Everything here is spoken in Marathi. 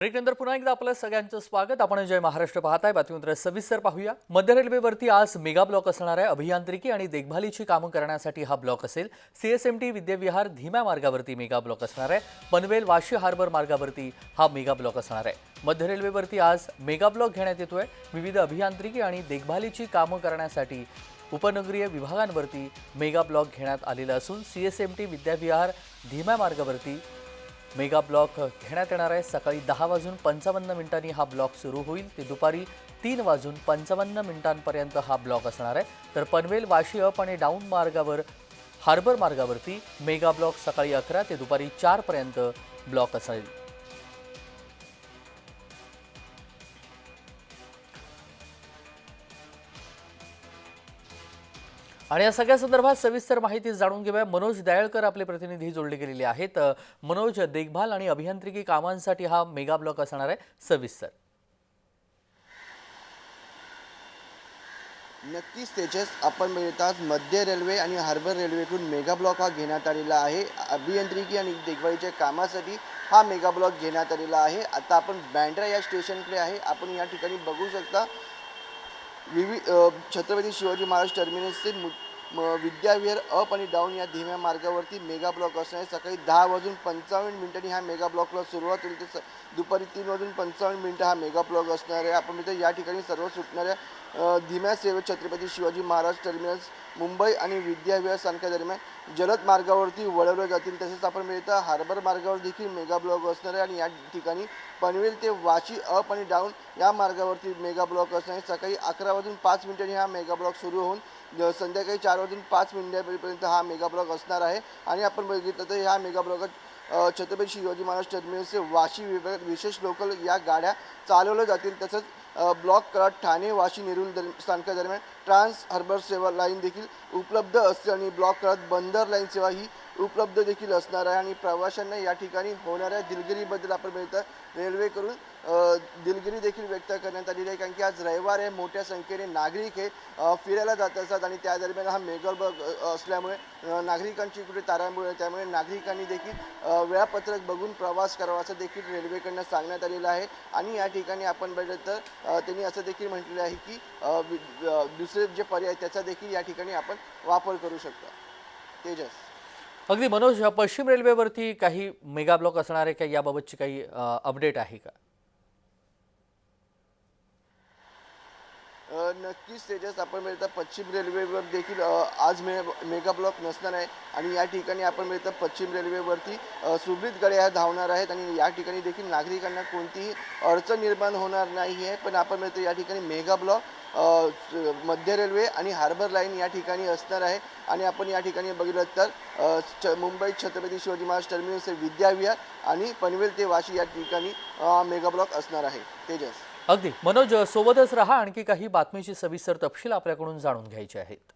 ब्रेकनंतर पुन्हा एकदा आपलं सगळ्यांचं स्वागत. आपण जय महाराष्ट्र पाहताय. बातमीपत्र सविस्तर पाहूया. मध्य रेल्वेवरती आज मेगा ब्लॉक असणार आहे. अभियांत्रिकी आणि देखभालीची कामं करण्यासाठी हा ब्लॉक असेल. सीएसएमटी विद्याविहार धीम्या मार्गावरती मेगा ब्लॉक असणार आहे. पनवेल वाशी हार्बर मार्गावरती हा मेगा ब्लॉक असणार आहे. मध्य रेल्वेवरती आज मेगा ब्लॉक घेण्यात येतोय. विविध अभियांत्रिकी आणि देखभालीची कामं करण्यासाठी उपनगरीय विभागांवरती मेगा ब्लॉक घेण्यात आलेला असून सीएसएमटी विद्याविहार धीम्या मार्गावरती मेगा ब्लॉक घेण्यात येणार आहे. सकाळी दहा वाजून पंचावन्न मिनिटांनी हा ब्लॉक सुरू होईल. ते दुपारी तीन वाजून पंचावन्न मिनिटांपर्यंत हा ब्लॉक असणार आहे. तर पनवेल वाशी अप आणि डाऊन मार्गावर हार्बर मार्गावरती मेगा ब्लॉक सकाळी अकरा ते दुपारी चारपर्यंत ब्लॉक असेल. आणि या सगळ्या संदर्भात सविस्तर माहिती जाणून घेऊया. मनोज दयाळकर आपले प्रतिनिधी जोडले गेलेले आहेत. मनोज देखभाल आणि अभियांत्रिकी कामांसाठी हा मेगा ब्लॉक असणार आहे. सविस्तर. नक्कीच तेजस आपण मिळताच मध्य रेल्वे आणि हार्बर रेल्वेकडून मेगा ब्लॉक हा घेण्यात आलेला आहे. अभियांत्रिकी आणि देखभालीच्या कामासाठी हा मेगा ब्लॉक घेण्यात आलेला आहे. आता आपण बँड्रा या स्टेशनकडे आहे. आपण या ठिकाणी बघू शकता विविध छत्रपती शिवाजी महाराज टर्मिनसचे मु विद्याविहार अप आणि डाऊन या धीम्या मार्गावरती मेगा ब्लॉक असणार आहे सकाळी दहा वाजून पंचावन्न मिनिटांनी हा मेगा ब्लॉकला सुरुवात होईल. तर स दुपारी तीन वाजून पंचावन्न मिनिटं हा मेगा ब्लॉक असणार आहे. आपण मित्र या ठिकाणी सर्व सुटणाऱ्या धीम्या सेवेत छत्रपती शिवाजी महाराज टर्मिनस मुंबई आणि विद्याविहार स्थानकादरम्यान जलद मार्गावरती वळवले जातील. तसेच आपण मिळतं हार्बर मार्गावर देखील मेगा ब्लॉक असणार आहे आणि या ठिकाणी पनवेल ते वाशी अप आणि डाऊन या मार्गावरती मेगा ब्लॉक असणार. आहे सकाळी अकरा वाजून पाच मिनिटांनी हा मेगा ब्लॉक सुरू होऊन संध्याकाळी चार वाजून पाच मिनिटापर्यंत हा मेगा ब्लॉक असणार आहे. आणि आपण बघितलं तर ह्या मेगा ब्लॉकात छत्रपती शिवाजी महाराज टर्मिनसचे वाशी विभागात विशेष लोकल या गाड्या चालवल्या जातील. तसंच ब्लॉक कराड ठाणे वाशी नेरूळ दर स्थानकादरम्यान ट्रान्स हार्बर सेवा लाईन देखील उपलब्ध असते आणि ब्लॉक कराड बंदर लाईन सेवा ही उपलब्ध देखील असणार आहे आणि प्रवाशांना या ठिकाणी होणाऱ्या दिलगिरीबद्दल आपण मिळतं रेल्वेकडून दिलगिरी देखील व्यक्त करण्यात आलेली आहे. कारण की आज रविवार आहे मोठ्या संख्येने नागरिक हे फिरायला जात असतात आणि त्या दरम्यान हा मेगा असल्यामुळे नागरिकांची कुठे तारांबळ आहे त्यामुळे नागरिकांनी देखील वेळापत्रक बघून प्रवास करावा असं देखील रेल्वेकडनं सांगण्यात आलेलं आहे. आणि या ठिकाणी आपण बघितलं तर त्यांनी असं देखील म्हटलेलं आहे की दुसरे जे पर्याय त्याचा देखील या ठिकाणी आपण वापर करू शकतो. तेजस. अगदी मनोज पश्चिम रेल्वेवरती काही मेगा ब्लॉक असणार आहे का याबाबतची काही अपडेट आहे का? नक्कीच तेजस आपण मिळतं. पश्चिम रेल्वेवर देखील आज मे मेगा ब्लॉक नसणार आहे. आणि या ठिकाणी आपण मिळतं पश्चिम रेल्वेवरती अ, गड्या धावणार आहेत. आणि या ठिकाणी देखील नागरिकांना कोणतीही अडचण निर्माण होणार नाही आहे. पण आपण मिळतं या ठिकाणी मेगा ब्लॉक मध्य रेल्वे आणि हार्बर लाईन या ठिकाणी असणार आहे. आणि आपण या ठिकाणी बघितलं तर च छ छत्रपती शिवाजी महाराज टर्मिनस विद्याविहार आणि पनवेल ते वाशी या ठिकाणी मेगा ब्लॉक असणार आहे. तेजस. अगदी. मनोज सोबतच रहा आणखी काही बातमीची सविस्तर तपशील आपल्याकडून जाणून घ्यायचे आहेत.